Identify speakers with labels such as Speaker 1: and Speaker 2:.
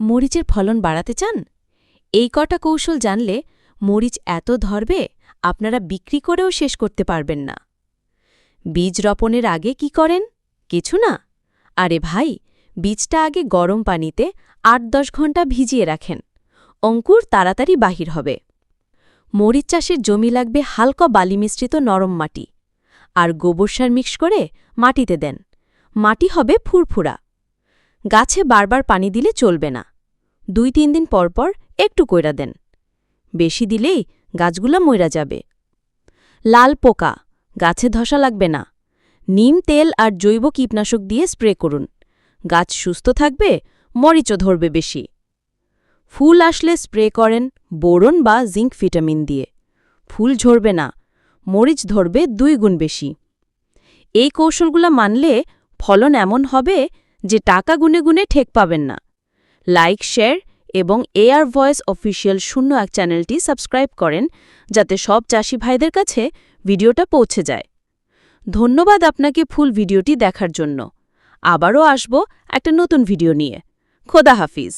Speaker 1: মরিচের ফলন বাড়াতে চান? এই কটা কৌশল জানলে মরিচ এত ধরবে, আপনারা বিক্রি করেও শেষ করতে পারবেন না। বীজ রপণের আগে কি করেন? কিছু না। আরে ভাই, বীজটা আগে গরম পানিতে আট দশ ঘণ্টা ভিজিয়ে রাখেন। অঙ্কুর তাড়াতাড়ি বাহির হবে। মরিচ চাষের জমি লাগবে হালকা বালি মিশ্রিত নরম মাটি। আর গোবর সার মিক্স করে মাটিতে দেন। মাটি হবে ফুরফুরা। গাছে বারবার পানি দিলে চলবে না। দুই তিন দিন পর পর একটু কইরা দেন। বেশি দিলেই গাছগুলা মইরা যাবে। লাল পোকা, গাছে ধসা লাগবে না। নিম, তেল আর জৈব কীটনাশক দিয়ে স্প্রে করুন। গাছ সুস্থ থাকবে, মরিচও ধরবে বেশি। ফুল আসলে স্প্রে করেন বোরন বা জিঙ্ক ভিটামিন দিয়ে। ফুল ঝরবে না, মরিচ ধরবে দুই গুণ বেশি। এই কৌশলগুলো মানলে ফলন এমন হবে যে টাকা গুনে গুনে ঠেক পাবেন না। লাইক শেয়ার এবং এআর ভয়েস অফিসিয়াল শূন্য এক চ্যানেলটি সাবস্ক্রাইব করেন যাতে সব চাষি ভাইদের কাছে ভিডিওটা পৌঁছে যায়। ধন্যবাদ আপনাকে ফুল ভিডিওটি দেখার জন্য। আবারও আসব একটা নতুন ভিডিও নিয়ে। খোদা হাফিজ।